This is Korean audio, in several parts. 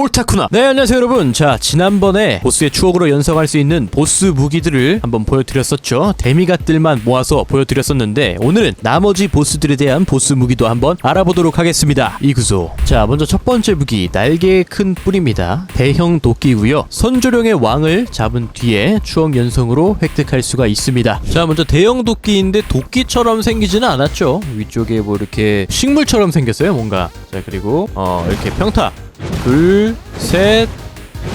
옳다쿠나. 네 안녕하세요 여러분. 자 지난번에 보스의 추억으로 연성할 수 있는 보스 무기들을 한번 보여드렸었죠. 데미갓들만 모아서 보여드렸었는데 오늘은 나머지 보스들에 대한 보스 무기도 한번 알아보도록 하겠습니다. 이구소. 자 먼저 첫 번째 무기 날개의 큰 뿔입니다. 대형 도끼고요. 선조령의 왕을 잡은 뒤에 추억 연성으로 획득할 수가 있습니다. 자 먼저 대형 도끼인데 도끼처럼 생기지는 않았죠. 위쪽에 뭐 이렇게 식물처럼 생겼어요 뭔가 자 그리고 어 이렇게 평타 둘, 셋,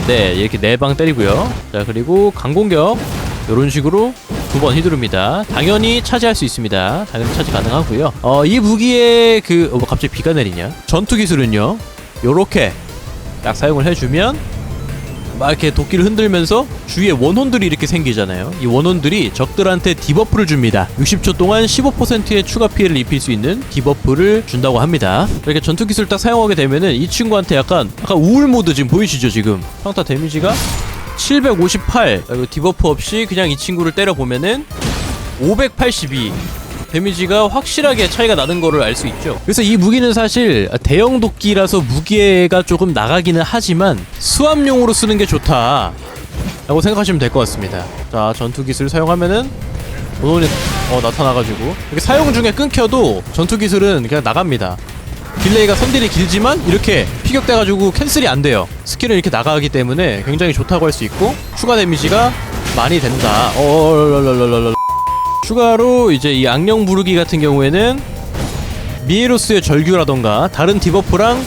네 이렇게 네 방 때리고요. 자 그리고 강공격 이런 식으로 두 번 휘두릅니다. 당연히 차지할 수 있습니다. 당연히 차지 가능하고요. 어 이 무기의 그 어, 뭐 갑자기 비가 내리냐? 전투 기술은요. 요렇게 딱 사용을 해주면 막 이렇게 도끼를 흔들면서 주위에 원혼들이 이렇게 생기잖아요. 이 원혼들이 적들한테 디버프를 줍니다. 60초 동안 15%의 추가 피해를 입힐 수 있는 디버프를 준다고 합니다. 이렇게 전투 기술 딱 사용하게 되면은 이 친구한테 약간 약간 우울 모드 지금 보이시죠 지금? 평타 데미지가 758. 그리고 디버프 없이 그냥 이 친구를 때려 보면은 582. 데미지가 확실하게 차이가 나는 거를 알 수 있죠. 그래서 이 무기는 사실 대형 도끼라서 무게가 조금 나가기는 하지만 수압용으로 쓰는 게 좋다. 라고 생각하시면 될 것 같습니다. 자, 전투 기술 사용하면은 오늘이 어 나타나가지고 이렇게 사용 중에 끊겨도 전투 기술은 그냥 나갑니다. 딜레이가 선딜이 길지만 이렇게 피격돼가지고 캔슬이 안 돼요. 스킬은 이렇게 나가기 때문에 굉장히 좋다고 할 수 있고 추가 데미지가 많이 된다. 어얼얼얼얼얼 추가로 이제 이 악령 부르기 같은 경우에는 미에로스의 절규라던가 다른 디버프랑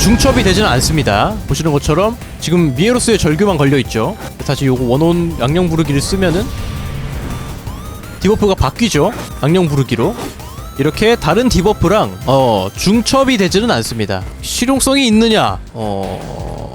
중첩이 되지는 않습니다. 보시는 것처럼 지금 미에로스의 절규만 걸려 있죠. 다시 요거 원혼 악령 부르기를 쓰면은 디버프가 바뀌죠. 악령 부르기로. 이렇게 다른 디버프랑 어 중첩이 되지는 않습니다. 실용성이 있느냐? 어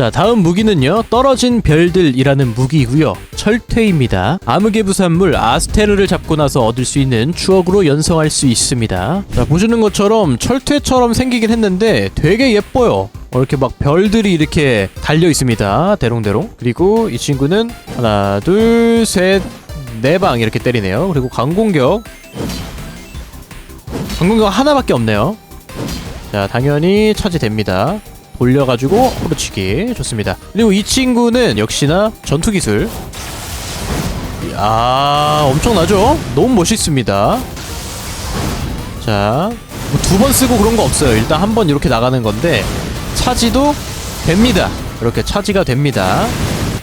자, 다음 무기는요. 떨어진 별들이라는 무기고요. 철퇴입니다. 암흑의 부산물 아스테르를 잡고 나서 얻을 수 있는 추억으로 연성할 수 있습니다. 자, 보시는 것처럼 철퇴처럼 생기긴 했는데 되게 예뻐요. 어, 이렇게 막 별들이 이렇게 달려 있습니다. 대롱대롱. 그리고 이 친구는 하나, 둘, 셋, 네 방 이렇게 때리네요. 그리고 강공격. 강공격 하나밖에 없네요. 자, 당연히 차지됩니다. 돌려가지고 호르치기 좋습니다. 그리고 이 친구는 역시나 전투 기술. 야 엄청나죠? 너무 멋있습니다. 자, 뭐 두번 쓰고 그런 거 없어요. 일단 한 번 이렇게 나가는 건데 차지도 됩니다. 이렇게 차지가 됩니다.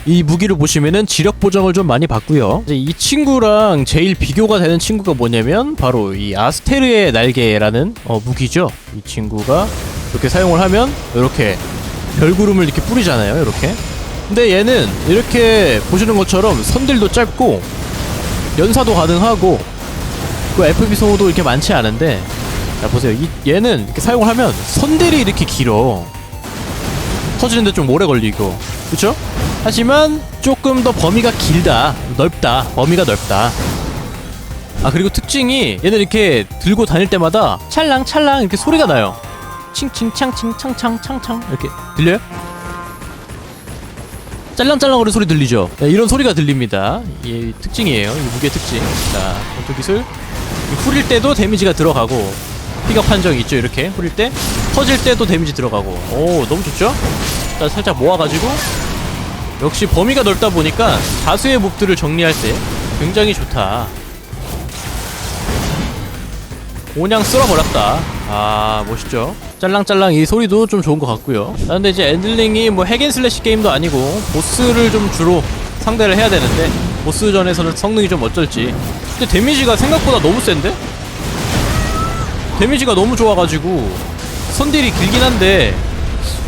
이 무기를 보시면은 지력 보정을 좀 많이 받고요. 이제 이 친구랑 제일 비교가 되는 친구가 뭐냐면 바로 이 아스테르의 날개라는 어, 무기죠. 이 친구가 이렇게 사용을 하면 이렇게 별구름을 이렇게 뿌리잖아요. 이렇게. 근데 얘는 이렇게 보시는 것처럼 선들도 짧고 연사도 가능하고 그 FB 소모도 이렇게 많지 않은데 자 보세요. 이 얘는 이렇게 사용을 하면 선들이 이렇게 길어. 터지는데 좀 오래 걸리고 그쵸? 하지만 조금 더 범위가 길다 넓다 범위가 넓다. 아 그리고 특징이 얘는 이렇게 들고 다닐 때마다 찰랑찰랑 이렇게 소리가 나요. 칭칭창칭창창창창. 이렇게. 들려요? 짤랑짤랑거리는 소리 들리죠? 네, 이런 소리가 들립니다. 이 특징이에요. 이 무게 특징. 자 전투 기술. 이 후릴 때도 데미지가 들어가고 피격 판정이 있죠 이렇게. 후릴 때. 터질 때도 데미지 들어가고. 오 너무 좋죠? 자 살짝 모아가지고 역시 범위가 넓다 보니까 다수의 몹들을 정리할 때 굉장히 좋다 그냥 쓸어버렸다 아 멋있죠 짤랑짤랑 이 소리도 좀 좋은 것 같고요 아, 근데 이제 엔들링이 뭐 핵앤슬래시 게임도 아니고 보스를 좀 주로 상대를 해야 되는데 보스전에서는 성능이 좀 어쩔지 근데 데미지가 생각보다 너무 센데? 데미지가 너무 좋아가지고 선딜이 길긴 한데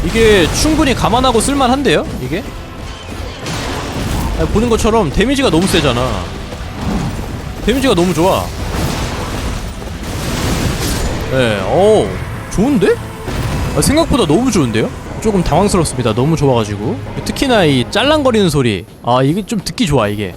이게 충분히 감안하고 쓸만한데요? 이게? 보는 것처럼 데미지가 너무 세잖아 데미지가 너무 좋아 네, 어 좋은데? 아, 생각보다 너무 좋은데요? 조금 당황스럽습니다. 너무 좋아가지고 특히나 이 짤랑거리는 소리 아 이게 좀 듣기 좋아 이게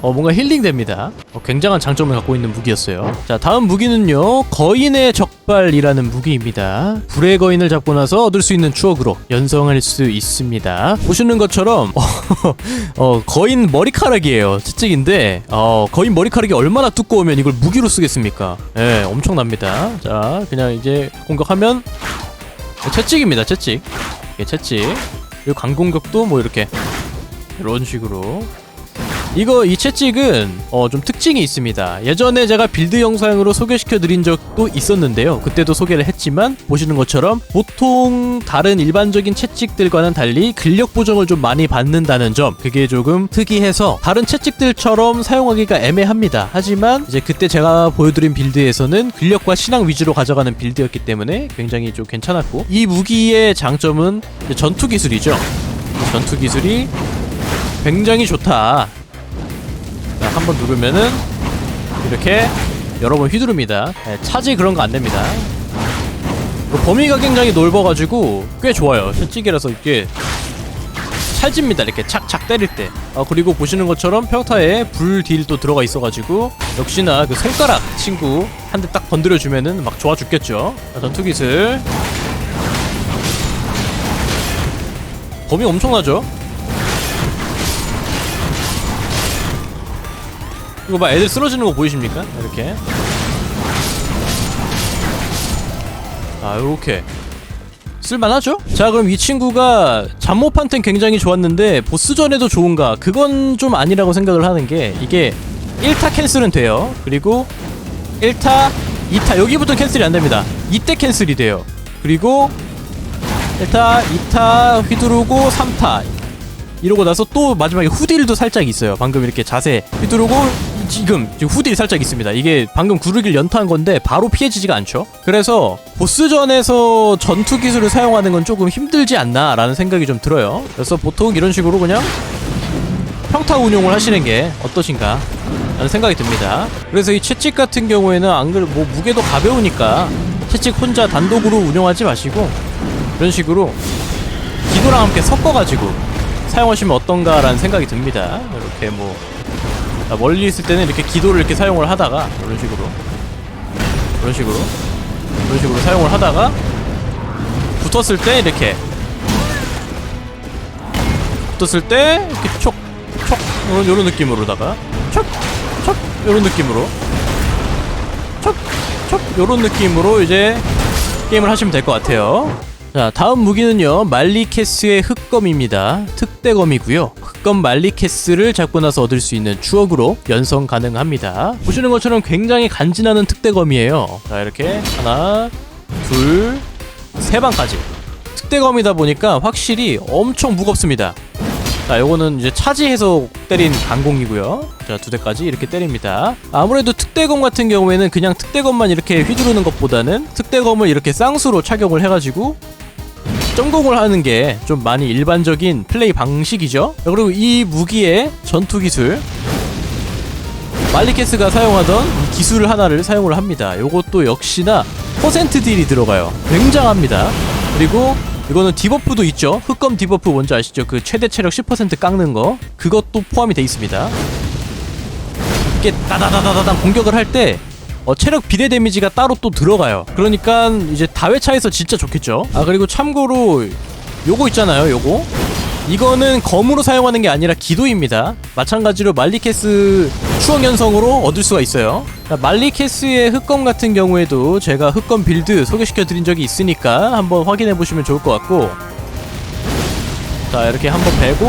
어 뭔가 힐링됩니다. 어, 굉장한 장점을 갖고 있는 무기였어요. 자 다음 무기는요 거인의 적발이라는 무기입니다. 불의 거인을 잡고 나서 얻을 수 있는 추억으로 연성할 수 있습니다. 보시는 것처럼 어, 어, 거인 머리카락이에요. 채찍인데 어 거인 머리카락이 얼마나 두꺼우면 이걸 무기로 쓰겠습니까? 예 엄청납니다. 자 그냥 이제 공격하면 채찍입니다 채찍 이게 채찍 그리고 강공격도 뭐 이렇게 이런 식으로 이거 이 채찍은 어 좀 특징이 있습니다. 예전에 제가 빌드 영상으로 소개시켜 드린 적도 있었는데요. 그때도 소개를 했지만 보시는 것처럼 보통 다른 일반적인 채찍들과는 달리 근력 보정을 좀 많이 받는다는 점 그게 조금 특이해서 다른 채찍들처럼 사용하기가 애매합니다. 하지만 이제 그때 제가 보여드린 빌드에서는 근력과 신앙 위주로 가져가는 빌드였기 때문에 굉장히 좀 괜찮았고 이 무기의 장점은 전투 기술이죠. 전투 기술이 굉장히 좋다. 자, 한 번 누르면은 이렇게 여러 번 휘두릅니다. 네, 차지 그런 거 안 됩니다. 그 범위가 굉장히 넓어가지고 꽤 좋아요. 채찍이라서 이게 찰집니다. 이렇게 착착 때릴 때. 아, 그리고 보시는 것처럼 평타에 불 딜도 들어가 있어가지고 역시나 그 손가락 친구 한 대 딱 건드려 주면은 막 좋아 죽겠죠. 자, 전투 기술. 범위 엄청나죠? 이거 봐 애들 쓰러지는 거 보이십니까? 이렇게 아 요렇게 쓸만하죠? 자 그럼 이 친구가 잠모판텐 굉장히 좋았는데 보스전에도 좋은가? 그건 좀 아니라고 생각을 하는 게 이게 1타 캔슬은 돼요 그리고 1타 2타 여기부터 캔슬이 안 됩니다 이때 캔슬이 돼요 그리고 1타 2타 휘두르고 3타 이러고 나서 또 마지막에 후딜도 살짝 있어요. 방금 이렇게 자세 휘두르고 지금 지금 후딜 살짝 있습니다. 이게 방금 구르기를 연타한 건데 바로 피해지지가 않죠. 그래서 보스전에서 전투 기술을 사용하는 건 조금 힘들지 않나라는 생각이 좀 들어요. 그래서 보통 이런 식으로 그냥 평타 운용을 하시는 게 어떠신가 라는 생각이 듭니다. 그래서 이 채찍 같은 경우에는 안 그래 뭐 무게도 가벼우니까 채찍 혼자 단독으로 운용하지 마시고 이런 식으로 기도랑 함께 섞어가지고 사용하시면 어떤가라는 생각이 듭니다. 이렇게 뭐 아, 멀리 있을 때는 이렇게 기도를 이렇게 사용을 하다가 이런 식으로. 이런 식으로. 이런 식으로 사용을 하다가 붙었을 때 이렇게. 붙었을 때 이렇게 촉 촉 이런 이런 느낌으로다가. 촉 촉 이런 느낌으로. 촉 촉 이런 느낌으로 이제 게임을 하시면 될 것 같아요. 자 다음 무기는요 말리캐스의 흑검입니다. 특대검이고요 흑검 말리캐스를 잡고 나서 얻을 수 있는 추억으로 연성 가능합니다. 보시는 것처럼 굉장히 간지나는 특대검이에요. 자 이렇게 하나 둘 세 방까지. 특대검이다 보니까 확실히 엄청 무겁습니다. 자 요거는 이제 차지해서 때린 강공이고요. 자 두 대까지 이렇게 때립니다. 아무래도 특대검 같은 경우에는 그냥 특대검만 이렇게 휘두르는 것보다는 특대검을 이렇게 쌍수로 착용을 해가지고 점공을 하는 게 좀 많이 일반적인 플레이 방식이죠. 자, 그리고 이 무기의 전투 기술 말리케스가 사용하던 이 기술 하나를 사용을 합니다. 요것도 역시나 퍼센트 딜이 들어가요. 굉장합니다. 그리고 이거는 디버프도 있죠. 흑검 디버프 뭔지 아시죠? 그 최대 체력 10% 깎는 거 그것도 포함이 돼 있습니다. 이게 다다다다다당 공격을 할 때 어, 체력 비례 데미지가 따로 또 들어가요. 그러니까 이제 다회차에서 진짜 좋겠죠. 아 그리고 참고로 요거 있잖아요. 요거 이거는 검으로 사용하는 게 아니라 기도입니다. 마찬가지로 말리캐스 추억 연성으로 얻을 수가 있어요. 말리캐스의 흑검 같은 경우에도 제가 흑검 빌드 소개시켜 드린 적이 있으니까 한번 확인해 보시면 좋을 것 같고 자 이렇게 한번 베고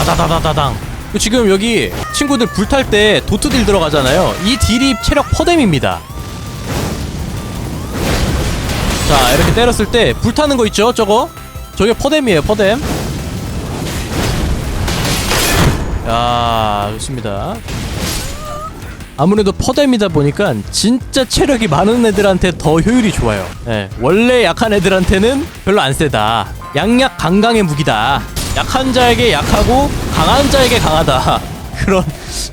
아다다다다당 지금 여기 친구들 불탈 때 도트 딜 들어가잖아요. 이 딜이 체력 퍼뎀입니다. 자, 이렇게 때렸을 때 불타는 거 있죠? 저거? 저게 퍼뎀이에요, 퍼뎀. 야, 좋습니다. 아무래도 퍼뎀이다 보니까 진짜 체력이 많은 애들한테 더 효율이 좋아요. 네, 원래 약한 애들한테는 별로 안 세다. 양약 강강의 무기다. 약한 자에게 약하고 강한 자에게 강하다 그런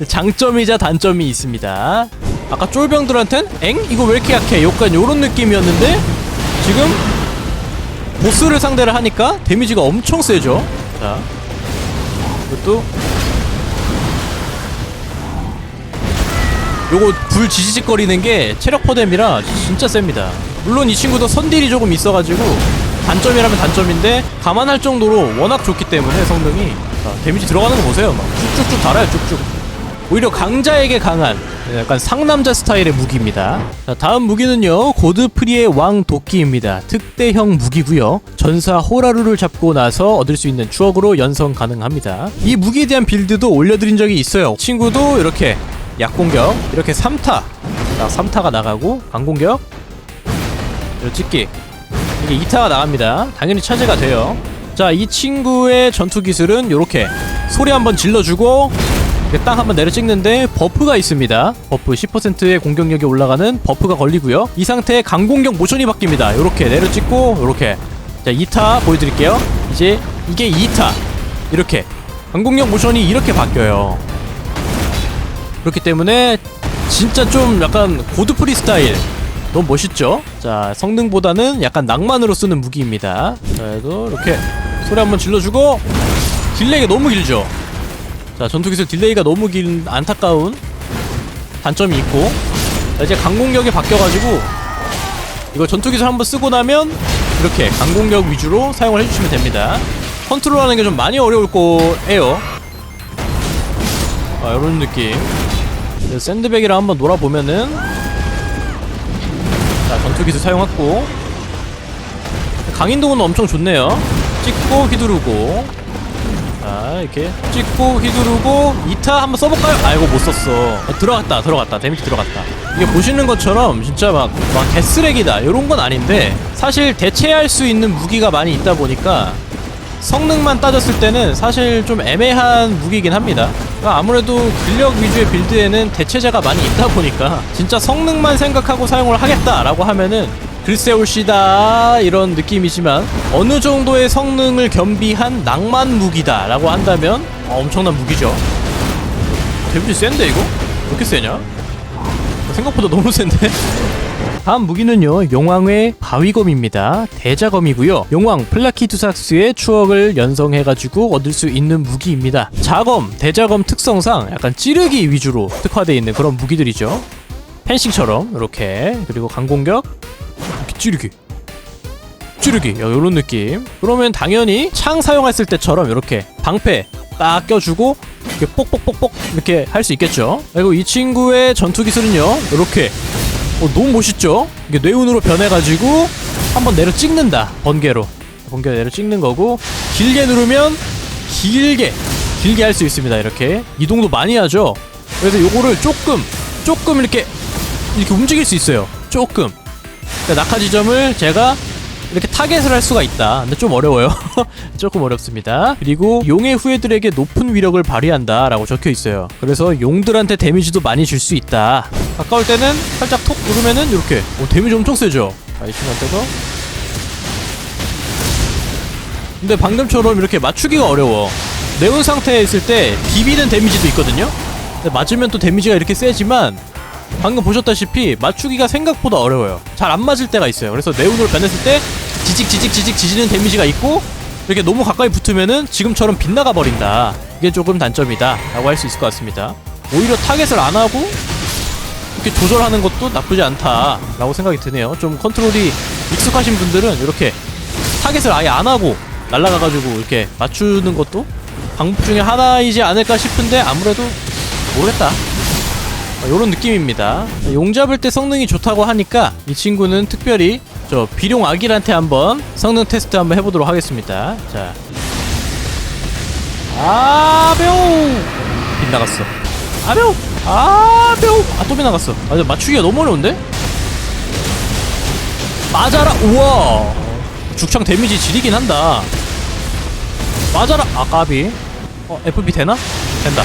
장점이자 단점이 있습니다 아까 쫄병들한텐 엥? 이거 왜 이렇게 약해? 약간 요런 느낌이었는데 지금 보스를 상대를 하니까 데미지가 엄청 세죠 자 이것도 요거 불 지지직거리는 게 체력 포뎀이라 진짜 셉니다 물론 이 친구도 선딜이 조금 있어가지고 단점이라면 단점인데 감안할 정도로 워낙 좋기 때문에 성능이 자, 데미지 들어가는 거 보세요 막 쭉쭉쭉 달아요 쭉쭉 오히려 강자에게 강한 약간 상남자 스타일의 무기입니다. 자, 다음 무기는요. 고드프리의 왕 도끼입니다. 특대형 무기고요. 전사 호라루를 잡고 나서 얻을 수 있는 추억으로 연성 가능합니다. 이 무기에 대한 빌드도 올려드린 적이 있어요. 친구도 이렇게 약공격, 이렇게 3타. 자, 3타가 나가고 강공격, 찍기. 이게 2타가 나갑니다. 당연히 차지가 돼요. 자, 이 친구의 전투 기술은 이렇게 소리 한번 질러주고 이렇게 땅 한번 내려 찍는데 버프가 있습니다. 버프 10%의 공격력이 올라가는 버프가 걸리고요. 이 상태에 강공격 모션이 바뀝니다. 이렇게 내려 찍고 이렇게 자 2타 보여드릴게요. 이제 이게 2타 이렇게 강공격 모션이 이렇게 바뀌어요. 그렇기 때문에 진짜 좀 약간 고드 프리 스타일 너무 멋있죠? 자 성능보다는 약간 낭만으로 쓰는 무기입니다. 자 그래도 이렇게 소리 한번 질러주고 딜레이가 너무 길죠? 자 전투기술 딜레이가 너무 긴 안타까운 단점이 있고 자, 이제 강공격이 바뀌어가지고 이거 전투기술 한번 쓰고 나면 이렇게 강공격 위주로 사용을 해주시면 됩니다 컨트롤하는 게 좀 많이 어려울 거예요 아 이런 느낌 네, 샌드백이랑 한번 놀아보면은 자 전투기술 사용했고. 강인동은 엄청 좋네요. 찍고 휘두르고. 자 이렇게 찍고 휘두르고 2타 한번 써볼까요? 아이고 못 썼어. 아, 들어갔다 들어갔다. 데미지 들어갔다. 이게 보시는 것처럼 진짜 막, 막 개쓰레기다. 이런 건 아닌데 사실 대체할 수 있는 무기가 많이 있다 보니까 성능만 따졌을 때는 사실 좀 애매한 무기이긴 합니다. 그러니까 아무래도 근력 위주의 빌드에는 대체자가 많이 있다 보니까 진짜 성능만 생각하고 사용을 하겠다라고 하면은 글쎄 올시다 이런 느낌이지만 어느 정도의 성능을 겸비한 낭만 무기다 라고 한다면 어, 엄청난 무기죠. 데뷔지 센데 이거? 왜 이렇게 세냐? 생각보다 너무 센데? 다음 무기는요 용왕의 바위검입니다. 대자검이고요. 용왕 플라키투삭스의 추억을 연성해가지고 얻을 수 있는 무기입니다. 자검 대자검 특성상 약간 찌르기 위주로 특화되어 있는 그런 무기들이죠. 펜싱처럼 이렇게 그리고 강공격. 이렇게 찌르기. 찌르기. 야, 요런 느낌. 그러면 당연히 창 사용했을 때처럼 이렇게 방패 딱 껴주고 이렇게 뽁뽁뽁뽁 이렇게 할 수 있겠죠. 그리고 이 친구의 전투 기술은요 이렇게 어, 너무 멋있죠? 이게 뇌운으로 변해가지고 한번 내려 찍는다 번개로. 번개 내려 찍는 거고 길게 누르면 길게 길게 할 수 있습니다 이렇게. 이동도 많이 하죠? 그래서 요거를 조금 조금 이렇게 이렇게 움직일 수 있어요. 조금. 그러니까 낙하 지점을 제가 이렇게 타겟을 할 수가 있다. 근데 좀 어려워요. 조금 어렵습니다. 그리고 용의 후예들에게 높은 위력을 발휘한다 라고 적혀 있어요. 그래서 용들한테 데미지도 많이 줄 수 있다. 가까울 때는 살짝 톡 누르면은 이렇게 오, 데미지 엄청 세죠. 친구한테도. 근데 방금처럼 이렇게 맞추기가 어려워. 네온 상태에 있을 때 비비는 데미지도 있거든요. 맞으면 또 데미지가 이렇게 세지만 방금 보셨다시피 맞추기가 생각보다 어려워요. 잘 안 맞을 때가 있어요. 그래서 네온으로 변했을 때 지직 지직 지직 지지는 데미지가 있고 이렇게 너무 가까이 붙으면은 지금처럼 빗나가 버린다. 이게 조금 단점이다 라고 할 수 있을 것 같습니다. 오히려 타겟을 안 하고 이렇게 조절하는 것도 나쁘지 않다 라고 생각이 드네요. 좀 컨트롤이 익숙하신 분들은 이렇게 타겟을 아예 안 하고 날아가가지고 이렇게 맞추는 것도 방법 중에 하나이지 않을까 싶은데 아무래도 모르겠다. 이런 느낌입니다. 용 잡을 때 성능이 좋다고 하니까 이 친구는 특별히 저 비룡 아길한테 한번 성능 테스트 한번 해보도록 하겠습니다. 자, 아묘 빗나갔어. 아묘 아묘 아또 빗나갔어. 아 맞추기가 너무 어려운데? 맞아라 우와 죽창 데미지 지리긴 한다. 맞아라 아 까비. 어 FB 되나? 된다.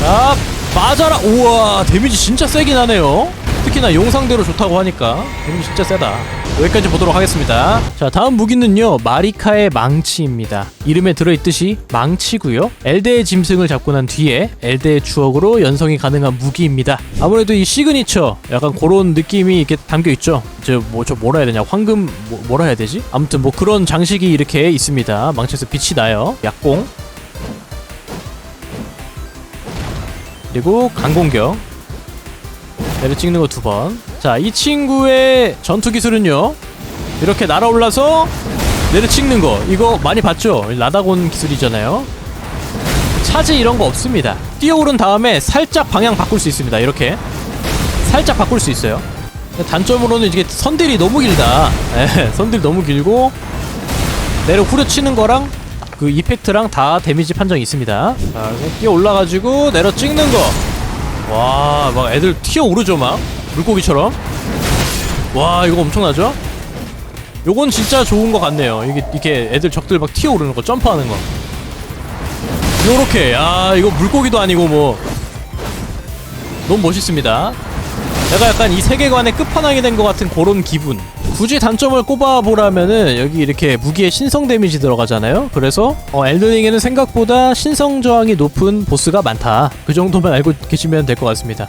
자 맞아라. 우와 데미지 진짜 세긴 하네요. 특히나 용상대로 좋다고 하니까 데미지 진짜 세다. 여기까지 보도록 하겠습니다. 자 다음 무기는요. 마리카의 망치입니다. 이름에 들어있듯이 망치고요. 엘데의 짐승을 잡고 난 뒤에 엘데의 추억으로 연성이 가능한 무기입니다. 아무래도 이 시그니처 약간 그런 느낌이 이렇게 담겨있죠. 저 뭐 저 뭐라 해야 되냐? 황금 뭐, 뭐라 해야 되지? 아무튼 뭐 그런 장식이 이렇게 있습니다. 망치에서 빛이 나요. 약공 그리고 강공격 내려 찍는 거 두 번. 자, 이 친구의 전투 기술은요. 이렇게 날아올라서 내려 찍는 거. 이거 많이 봤죠? 라다곤 기술이잖아요. 차지 이런 거 없습니다. 뛰어오른 다음에 살짝 방향 바꿀 수 있습니다. 이렇게 살짝 바꿀 수 있어요. 단점으로는 이게 선들이 너무 길다. 예, 선들 너무 길고 내려 후려치는 거랑 그 이펙트랑 다 데미지 판정이 있습니다. 자, 뛰어 올라가지고 내려 찍는 거. 와, 막 애들 튀어 오르죠, 막 물고기처럼. 와, 이거 엄청나죠? 요건 진짜 좋은 것 같네요. 이게 이렇게 애들 적들 막 튀어 오르는 거, 점프하는 거. 요렇게, 야, 이거 물고기도 아니고 뭐 너무 멋있습니다. 내가 약간 이 세계관의 끝판왕이 된 것 같은 그런 기분. 굳이 단점을 꼽아보라면은 여기 이렇게 무기에 신성 데미지 들어가잖아요. 그래서 어, 엘든링에는 생각보다 신성 저항이 높은 보스가 많다. 그 정도만 알고 계시면 될 것 같습니다.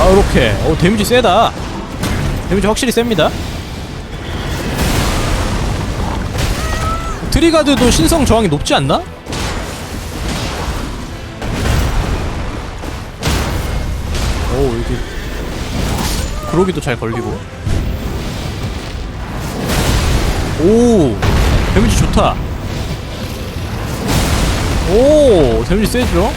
아 이렇게, 어 데미지 세다. 데미지 확실히 셉니다. 트리가드도 신성 저항이 높지 않나? 오 여기 그러기도 잘 걸리고. 오! 데미지 좋다. 오! 데미지 세죠?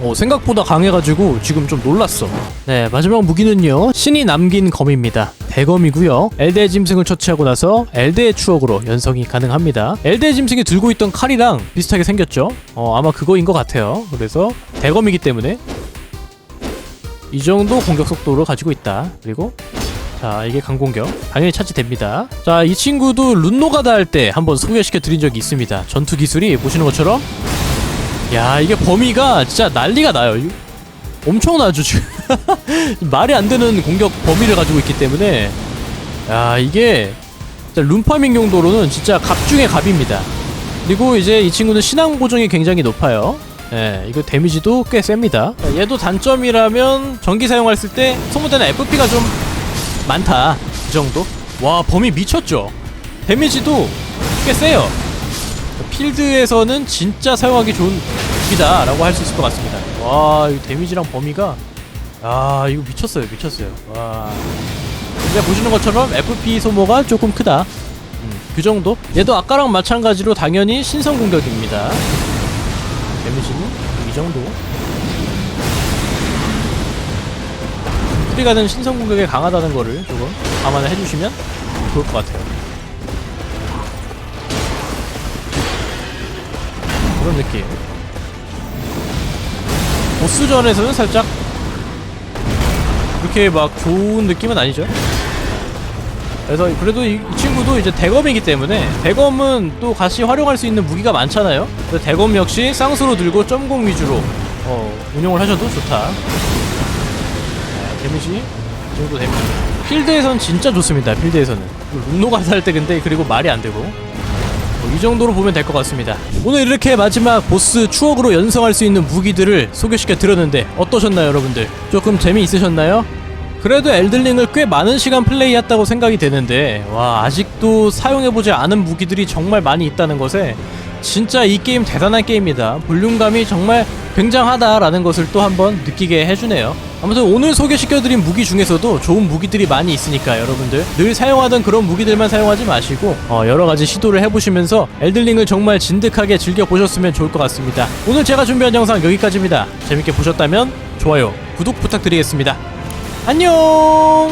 오 생각보다 강해가지고 지금 좀 놀랐어. 네 마지막 무기는요 신이 남긴 검입니다. 대검이고요. 엘드의 짐승을 처치하고 나서 엘드의 추억으로 연성이 가능합니다. 엘드의 짐승이 들고 있던 칼이랑 비슷하게 생겼죠? 어 아마 그거인 것 같아요. 그래서 대검이기 때문에 이 정도 공격 속도를 가지고 있다. 그리고 자 이게 강공격 당연히 차지됩니다. 자 이 친구도 룬노가다 할 때 한번 소개시켜 드린 적이 있습니다. 전투 기술이 보시는 것처럼 야 이게 범위가 진짜 난리가 나요. 이- 엄청나죠 지금 말이 안 되는 공격 범위를 가지고 있기 때문에 야 이게 룬파밍 용도로는 진짜 갑 중의 갑입니다. 그리고 이제 이 친구는 신앙 보정이 굉장히 높아요. 예, 이거 데미지도 꽤 셉니다. 얘도 단점이라면 전기 사용했을 때 소모되는 FP가 좀 많다. 이 정도. 와, 범위 미쳤죠? 데미지도 꽤 세요. 필드에서는 진짜 사용하기 좋은 무기다 라고 할 수 있을 것 같습니다. 와, 이 데미지랑 범위가 아, 이거 미쳤어요. 미쳤어요. 와. 근데 보시는 것처럼 FP 소모가 조금 크다. 음, 그 정도? 얘도 아까랑 마찬가지로 당연히 신성 공격입니다. 데미지는 이 정도. 트리가는 신성 공격에 강하다는 거를 조금 감안을 해주시면 좋을 것 같아요. 그런 느낌. 보스전에서는 살짝 그렇게 막 좋은 느낌은 아니죠. 그래서 그래도 이, 이 친구도 이제 대검이기 때문에 대검은 또 같이 활용할 수 있는 무기가 많잖아요. 대검 역시 쌍수로 들고 점공 위주로 어, 운용을 하셔도 좋다. 네, 데미지 이 정도 데미지. 필드에선 진짜 좋습니다. 필드에서는 룬노가 살 때 근데 그리고 말이 안 되고 뭐이 정도로 보면 될 것 같습니다. 오늘 이렇게 마지막 보스 추억으로 연성할 수 있는 무기들을 소개시켜 드렸는데 어떠셨나요, 여러분들? 조금 재미있으셨나요? 그래도 엘들링을 꽤 많은 시간 플레이했다고 생각이 되는데 와 아직도 사용해보지 않은 무기들이 정말 많이 있다는 것에 진짜 이 게임 대단한 게임이다. 볼륨감이 정말 굉장하다라는 것을 또 한번 느끼게 해주네요. 아무튼 오늘 소개시켜드린 무기 중에서도 좋은 무기들이 많이 있으니까 여러분들 늘 사용하던 그런 무기들만 사용하지 마시고 어, 여러가지 시도를 해보시면서 엘들링을 정말 진득하게 즐겨보셨으면 좋을 것 같습니다. 오늘 제가 준비한 영상 여기까지입니다. 재밌게 보셨다면 좋아요 구독 부탁드리겠습니다 안녕